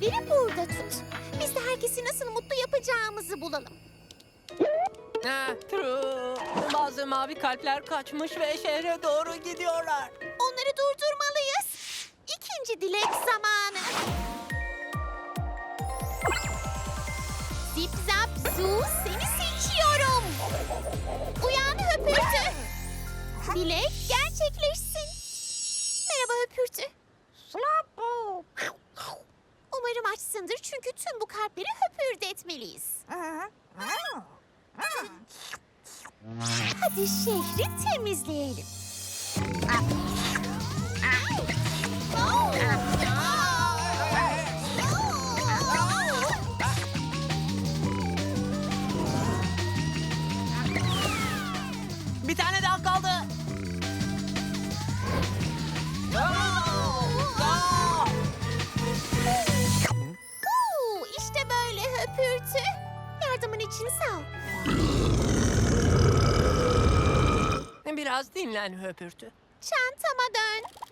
kalpleri burada tut. Biz de herkesi nasıl mutlu yapacağımızı bulalım. Ha, true. Bazı mavi kalpler kaçmış ve şehre doğru gidiyorlar. Onları durdurmalıyız. İkinci dilek zamanı. Zip zap zoo seni seçiyorum. Uyan höpürtü. Dilek gerçekleşsin. Açsındır çünkü tüm bu kalpleri höpürdetmeliyiz. Hadi şehri temizleyelim. Bir tane daha kaldı. Böyle höpürtü. Yardımın için sağ ol. Biraz dinlen höpürtü. Çantama dön.